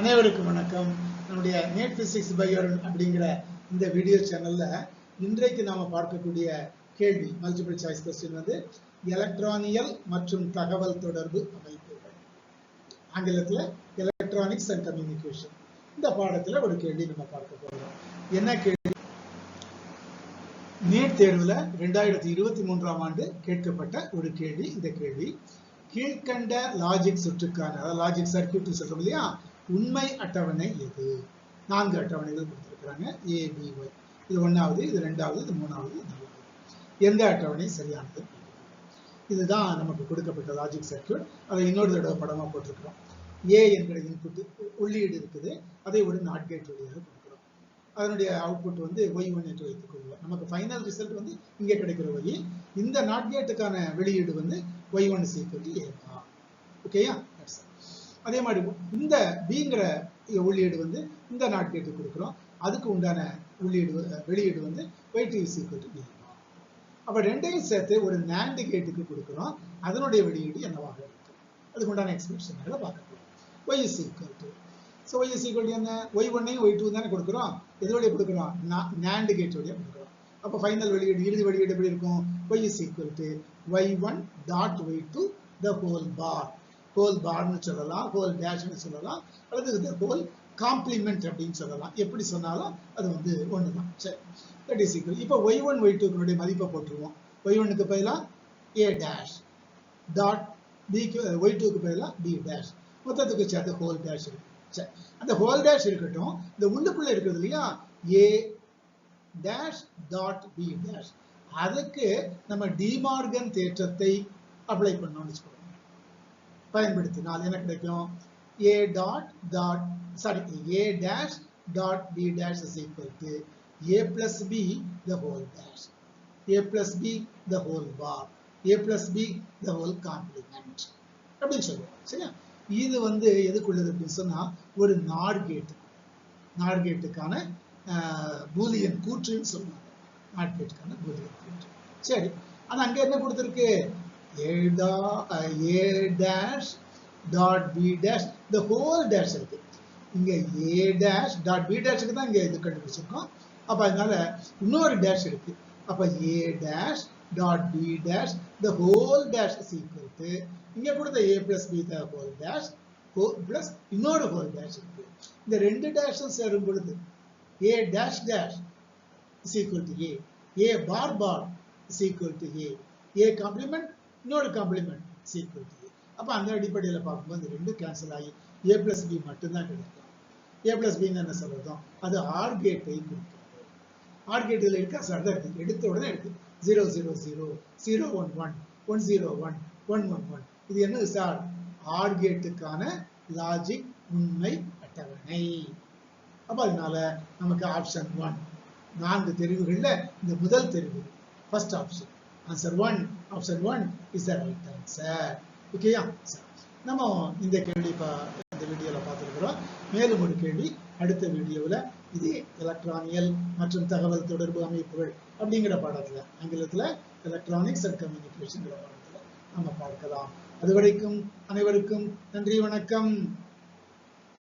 அனைவருக்கும் வணக்கம். நம்முடைய நேட் பிசிக்ஸ் பையோரன் அப்படிங்கிற இந்த வீடியோ சேனல்ல இன்றைக்கு நாம பார்க்கக்கூடிய கேள்வி மல்டிபிள் சாய்ஸ் கொஸ்டின் வந்து எலக்ட்ரானியல் மற்றும் தகவல் தொடர்பு அமைப்புகள். ஆங்கிலத்துல எலக்ட்ரானிக்ஸ் அண்ட் கம்யூனிகேஷன் இந்த பாடத்துல ஒரு கேள்வி நம்ம பார்க்க போகிறோம் என்ன கேள்வி? நீட் தேர்வுல ரெண்டாயிரத்தி இருபத்தி மூன்றாம் ஆண்டு கேட்கப்பட்ட ஒரு கேள்வி. இந்த கேள்வி கீழ்கண்ட லாஜிக் சுற்றுக்கான அதாவது லாஜிக் சர்க்கியூட்னு சொல்றோம் இல்லையா? உண்மை அட்டவணை எது? நான்கு அட்டவணைகள் கொடுத்துருக்குறாங்க. ஏபிஒய் இது ஒன்றாவது இது ரெண்டாவது இது மூணாவது இது நாலாவது. எந்த அட்டவணை சரியானது? இதுதான் நமக்கு கொடுக்கப்பட்ட லாஜிக் சர்க்கியூட் அதை இன்னொரு தடவை படமாக போட்டிருக்கிறோம். ஏ என்கிற இன்புட் உள்ளீடு இருக்குது. அதை ஒரு நாட் கேட் வழியாக கொடுக்குறோம். அதனுடைய அவுட்புட் வந்து ஒய் ஒன் என்று வைத்துக் கொள்வோம். நமக்கு ஃபைனல் ரிசல்ட் வந்து இங்கே கிடைக்கிற வழி இந்த நாட் கேட்டுக்கான வெளியீடு வந்து ஒய் ஒன் சீக்கிரம் ஏவா ஓகேயா அதே மாதிரி இந்த பிங்கிற உள்ளீடு வந்து இந்த நாட் கேட்டுக்கு கொடுக்குறோம். அதுக்கு உண்டான உள்ளீடு வெளியீடு வந்து ஒயிட் டி அப்போ டு ரெண்டையும் சேர்த்து ஒரு நேண்டு கேட்டுக்கு கொடுக்குறோம். அதனுடைய வெளியீடு என்னவாக இருக்கு அதுக்கு உண்டான எக்ஸ்பிரஷன்களை பார்க்க போறோம் y is equal to so y is equal என்ன? ஒய் ஒன்னையும் ஒய் டூ தானே கொடுக்குறோம். எது வழியாக கொடுக்குறோம்? நேண்டு கேட் வழியாக கொடுக்குறோம். அப்போ ஃபைனல் வெளியீடு இறுதி வெளியீடு எப்படி இருக்கும்? Y is equal to y one dot y two the whole bar whole பார்னு சொல்லலாம் ஹோல் டேஷ்னு சொல்லலாம் அல்லது இந்த ஹோல் காம்ப்ளிமெண்ட் அப்படின்னு சொல்லலாம். எப்படி சொன்னாலும் அது வந்து ஒன்று தான் சரி. தட் இஸ் ஈக்குவல் இப்போ ஒய் ஒன் ஒய் டூக்குனுடைய மதிப்பை போட்டுருவோம். ஒய் ஒன்னுக்கு பதிலாக ஏ டேஷ் டாட் பிக்கு ஒய் டூக்கு பதிலாக பி டேஷ் மொத்தத்துக்கு சேர்த்து ஹோல் டேஷ் இருக்கு. சரி. அந்த ஹோல் டேஷ் இருக்கட்டும் இந்த உள்ளுக்குள்ளே இருக்கிறது இல்லையா? A dash dot B dash அதுக்கு நம்ம டிமார்கன் தேற்றத்தை அப்ளை பண்ணோம்னு வச்சுக்கோங்க. பயன்படுத்தினால் என்ன கிடைக்கும்? A dot dot sorry A dash dot B dash is equal to A plus B the whole dash A plus B the whole bar A plus B the whole complement அப்படின்னு சொல்லுவோம் சரியா? இது வந்து எதுக்குள்ளது அப்படின்னு சொன்னா ஒரு நார் கேட் நார் கேட்டுக்கான Boolean கூற்றுன்னு சொல்லுவாங்க. நாட் கேட்டுக்கான பூலியன் கூற்று. சரி ஆனா அங்க என்ன கொடுத்துருக்கு? A dash dot B dash இந்த ஹோல் டேஷ் இருக்குது இங்கே ஏ டேஷ் டாட் பி டேஷுக்கு தான் இங்கே இது கண்டுபிடிச்சிருக்கோம். அப்போ அதனால இன்னொரு டேஷ் இருக்குது அப்போ A dash dot B dash the whole dash is equal to இங்க கொடுத்த A plus B the whole dash plus இன்னொரு ஹோல் டேஷ் இருக்கு. இந்த ரெண்டு டேஷும் சேரும் பொழுது A dash dash is equal to A A bar bar is equal to A A complement இன்னொரு காம்ப்ளிமெண்ட் இஸ் ஈக்குவல் அப்ப அந்த அடிப்படையில் பார்க்கும்போது ரெண்டு கேன்சல் ஆகி ஏ பிளஸ் பி மட்டும்தான் கிடைக்கும். ஏ பிளஸ் பின்னு என்ன சொல்றதும்? அது ஆர் கேட்டை குறிக்கிறது ஆர் கேட்டில் இருக்கா? சார் தான் எடுத்த உடனே எடுத்து zero zero zero zero one one one zero one one one one இது என்னது சார் ஆர் கேட்டுக்கான லாஜிக் உண்மை அட்டவணை. அப்ப அதனால நமக்கு ஆப்ஷன் ஒன் நான்கு தெரிவுகள்ல இந்த முதல் தெரிவு first option answer one option one is the right answer ஓகேயா நம்ம இந்த கேள்வி இந்த வீடியோல பார்த்துருக்கிறோம். மேலும் ஒரு கேள்வி அடுத்த வீடியோவில் இது எலக்ட்ரானியல் மற்றும் தகவல் தொடர்பு அமைப்புகள் அப்படிங்கிற பாடத்துல ஆங்கிலத்துல எலக்ட்ரானிக்ஸ் அண்ட் கம்யூனிகேஷன்ங்கிற பாடத்துல நம்ம பார்க்கலாம். அது வரைக்கும் அனைவருக்கும் நன்றி வணக்கம்.